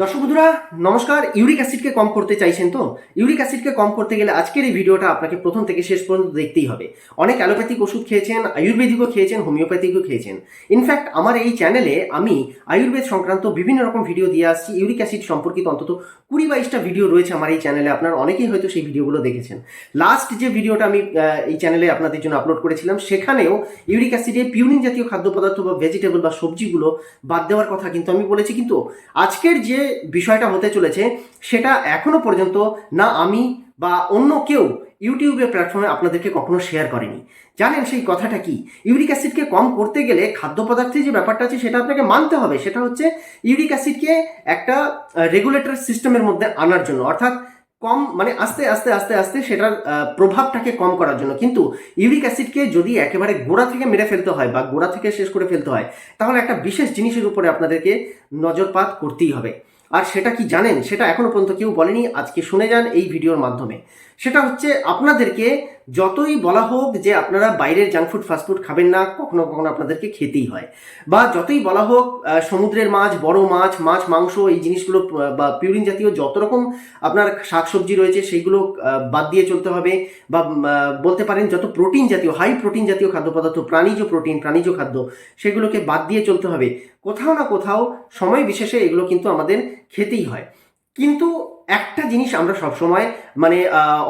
দর্শক বন্ধুরা, নমস্কার। ইউরিক অ্যাসিডকে কম করতে চাইছেন তো? ইউরিক অ্যাসিডকে কম করতে গেলে আজকের এই ভিডিওটা আপনাকে প্রথম থেকে শেষ পর্যন্ত দেখতেই হবে। অনেক অ্যালোপ্যাথিক ওষুধ খেয়েছেন, আয়ুর্বেদিকও খেয়েছেন, হোমিওপ্যাথিকও খেয়েছেন। ইনফ্যাক্ট আমার এই চ্যানেলে আমি আয়ুর্বেদ সংক্রান্ত বিভিন্ন রকম ভিডিও দিয়ে আসছি। ইউরিক অ্যাসিড সম্পর্কিত অন্তত কুড়ি বাইশটা ভিডিও রয়েছে আমার এই চ্যানেলে আপনার অনেকেই হয়তো সেই ভিডিওগুলো দেখেছেন। লাস্ট যে ভিডিওটা আমি এই চ্যানেলে আপনাদের জন্য আপলোড করেছিলাম, সেখানেও ইউরিক অ্যাসিডে পিউরিন জাতীয় খাদ্য পদার্থ বা ভেজিটেবল বা সবজিগুলো বাদ দেওয়ার কথা কিন্তু আমি বলেছি। কিন্তু আজকের যে বিষয়টা হতে চলেছে, সেটা এখনও পর্যন্ত না আমি বা অন্য কেউ ইউটিউবের প্ল্যাটফর্মে আপনাদেরকে কখনো শেয়ার করেনি। জানেন সেই কথাটা কি? ইউরিক অ্যাসিডকে কম করতে গেলে খাদ্য পদার্থের যে ব্যাপারটা আছে, সেটা আপনাকে মানতে হবে। সেটা হচ্ছে ইউরিক অ্যাসিডকে একটা রেগুলেটর সিস্টেমের মধ্যে আনার জন্য। অর্থাৎ কম মানে আস্তে আস্তে আস্তে আস্তে সেটার প্রভাবটাকে কম করার জন্য। কিন্তু ইউরিক অ্যাসিডকে যদি একেবারে গোড়া থেকে মেরে ফেলতে হয় বা গোড়া থেকে শেষ করে ফেলতে হয়, তাহলে একটা বিশেষ জিনিসের উপরে আপনাদেরকে নজরপাত করতেই হবে। আর সেটা কি জানেন? সেটা এখনও পর্যন্ত কেউ বলেনি। আজকে শুনে যান এই ভিডিওর মাধ্যমে। সেটা হচ্ছে আপনাদেরকে যতই বলা হোক যে আপনারা বাইরের জাঙ্ক ফুড ফাস্টফুড খাবেন না, কখনো কখনো আপনাদেরকে খেতেই হয়। বা যতই বলা হোক সমুদ্রের মাছ, বড় মাছ মাছ, মাংস, এই জিনিসগুলো বা পিউরিন জাতীয় যত রকম আপনার শাকসবজি রয়েছে, সেইগুলো বাদ দিয়ে চলতে হবে। বা বলতে পারেন যত প্রোটিন জাতীয় হাই প্রোটিন জাতীয় খাদ্য পদার্থ প্রাণীজ প্রোটিন প্রাণীজ খাদ্য, সেগুলোকে বাদ দিয়ে চলতে হবে। কোথাও না কোথাও সময় বিশেষে এগুলো কিন্তু আমাদের খেতেই হয়। কিন্তু একটা জিনিস আমরা সবসময় মানে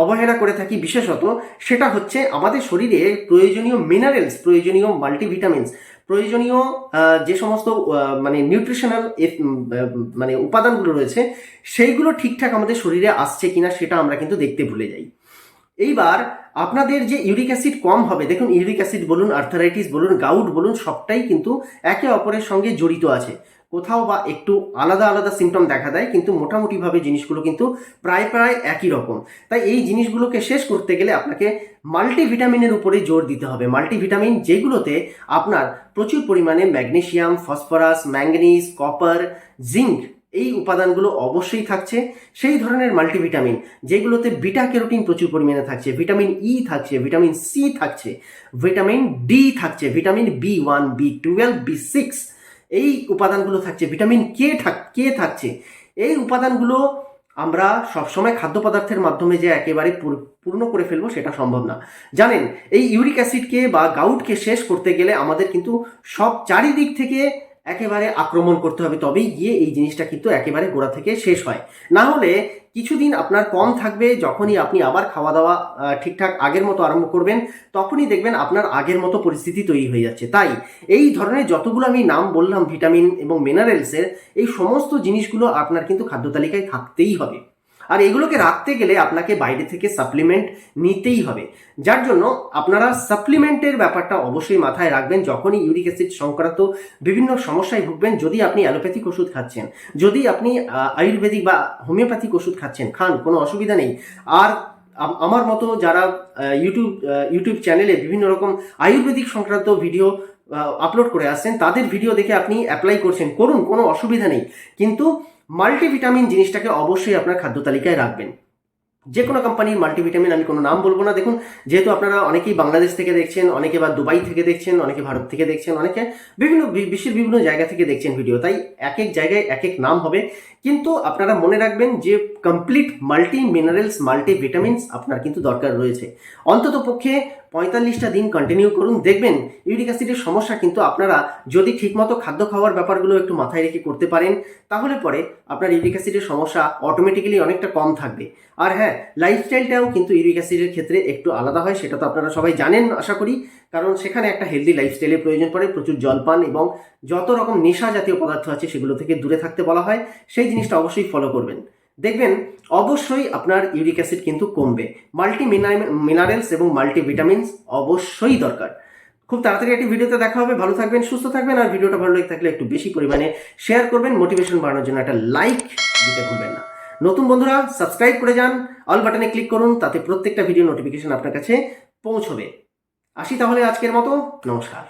অবহেলা করে থাকি বিশেষত, সেটা হচ্ছে আমাদের শরীরে প্রয়োজনীয় মিনারেলস প্রয়োজনীয় মাল্টিভিটামিনস প্রয়োজনীয় যে সমস্ত মানে নিউট্রিশনাল মানে উপাদানগুলো রয়েছে, সেইগুলো ঠিকঠাক আমাদের শরীরে আসছে কিনা সেটা আমরা কিন্তু দেখতে ভুলে যাই। এইবার আপনাদের যে ইউরিক অ্যাসিড কম হবে, দেখুন ইউরিক অ্যাসিড বলুন, আর্থারাইটিস বলুন, গাউট বলুন, সবটাই কিন্তু একে অপরের সঙ্গে জড়িত আছে। কোথাও বা একটু আলাদা আলাদা সিমটম দেখা দেয়, কিন্তু মোটামুটিভাবে জিনিসগুলো কিন্তু প্রায় প্রায় একই রকম। তাই এই জিনিসগুলোকে শেষ করতে গেলে আপনাকে মাল্টিভিটামিনের উপরে জোর দিতে হবে। মাল্টিভিটামিন যেগুলোতে আপনার প্রচুর পরিমাণে magnesium phosphorus manganese copper, zinc এই উপাদানগুলো অবশ্যই থাকছে। সেই ধরনের মাল্টিভিটামিন যেগুলোতে বিটা ক্যারোটিন প্রচুর পরিমাণে থাকছে ভিটামিন ই থাকছে ভিটামিন সি থাকছে ভিটামিন ডি থাকছে vitamin B one B twelve B six এই উপাদানগুলো থাকছে ভিটামিন কে থাক কে থাকছে। এই উপাদানগুলো আমরা সবসময় খাদ্য পদার্থের মাধ্যমে যে একেবারে পুর- পূর্ণ করে ফেলব সেটা সম্ভব না। জানেন, এই ইউরিক অ্যাসিডকে বা গাউটকে শেষ করতে গেলে আমাদের কিন্তু সব চারিদিক থেকে একেবারে আক্রমণ করতে হবে। তবেই গিয়ে এই জিনিসটা কিন্তু একেবারে গোড়া থেকে শেষ হয়। না হলে কিছুদিন আপনার কম থাকবে, যখনই আপনি আবার খাওয়া দাওয়া ঠিকঠাক আগের মতো আরম্ভ করবেন, তখনই দেখবেন আপনার আগের মতো পরিস্থিতি তৈরি হয়ে যাচ্ছে। তাই এই ধরনের যতগুলো আমি নাম বললাম, ভিটামিন এবং মিনারেলসের এই সমস্ত জিনিসগুলো আপনার কিন্তু খাদ্য তালিকায় থাকতেই হবে। আর এগুলোকে রাখতে গেলে আপনাকে বাইরে থেকে সাপ্লিমেন্ট নিতেই হবে। যার জন্য আপনারা সাপ্লিমেন্টের ব্যাপারটা অবশ্যই মাথায় রাখবেন যখনই ইউরিক অ্যাসিড সংক্রান্ত বিভিন্ন সমস্যায় ভুগবেন, যদি আপনি অ্যালোপ্যাথিক ওষুধ খাচ্ছেন, যদি আপনি আয়ুর্বেদিক বা হোমিওপ্যাথিক ওষুধ খাচ্ছেন, খান, কোনো অসুবিধা নেই। আর আমার মতো যারা ইউটিউব ইউটিউব চ্যানেলে বিভিন্ন রকম আয়ুর্বেদিক সংক্রান্ত ভিডিও আপলোড করে আসছেন, তাদের ভিডিও দেখে আপনি অ্যাপ্লাই করছেন, করুন, কোনো অসুবিধা নেই। কিন্তু মাল্টিভিটামিন জিনিসটাকে অবশ্যই আপনার খাদ্য তালিকায় রাখবেন। যে কোনো কোম্পানির মাল্টিভিটামিন, আমি কোনো নাম বলব না। দেখুন, যেহেতু আপনারা অনেকেই বাংলাদেশ থেকে দেখছেন, অনেকে বা দুবাই থেকে দেখছেন, অনেকে ভারত থেকে দেখছেন, অনেকে বিভিন্ন বিশ্বের বিভিন্ন জায়গা থেকে দেখছেন ভিডিও তাই এক এক জায়গায় এক এক নাম হবে। কিন্তু আপনারা মনে রাখবেন যে complete multi minerals multi vitamins আপনার কিন্তু দরকার রয়েছে। অন্তত পক্ষে পঁয়তাল্লিশটা দিন কন্টিনিউ করুন। দেখবেন ইউরিক অ্যাসিডের সমস্যা কিন্তু আপনারা যদি ঠিকমতো খাদ্য খাওয়ার ব্যাপারগুলো একটু মাথায় রেখে করতে পারেন, তাহলে পরে আপনার ইউরিক অ্যাসিডের সমস্যা অটোমেটিক্যালি অনেকটা কম থাকবে। আর হ্যাঁ লাইফস্টাইলটাও কিন্তু ইউরিক অ্যাসিডের ক্ষেত্রে একটু আলাদা হয়, সেটা তো আপনারা সবাই জানেন, আশা করি। কারণ সেখানে একটা হেলদি লাইফস্টাইলের প্রয়োজন পড়ে, প্রচুর জলপান এবং যত রকম নেশা জাতীয় পদার্থ আছে, সেগুলো থেকে দূরে থাকতে বলা হয়। সেই জিনিসটা অবশ্যই ফলো করবেন। দেখবেন, অবশ্যই আপনার ইউরিক অ্যাসিড কিন্তু কমবে। মাল্টি মিনারেলস এবং মাল্টি ভিটামিনস অবশ্যই দরকার। খুব তাড়াতাড়ি একটি ভিডিওতে দেখা হবে। ভালো থাকবেন, সুস্থ থাকবেন আর ভিডিওটা ভালো লেগে থাকলে একটু বেশি পরিমাণে শেয়ার করবেন। মোটিভেশন বাড়ানোর জন্য একটা লাইক দিতে ভুলবেন না। নতুন বন্ধুরা সাবস্ক্রাইব করে যান। অল বাটনে ক্লিক করুন, তাতে প্রত্যেকটা ভিডিও নোটিফিকেশন আপনার কাছে পৌঁছবে। আসি তাহলে আজকের মতো। নমস্কার।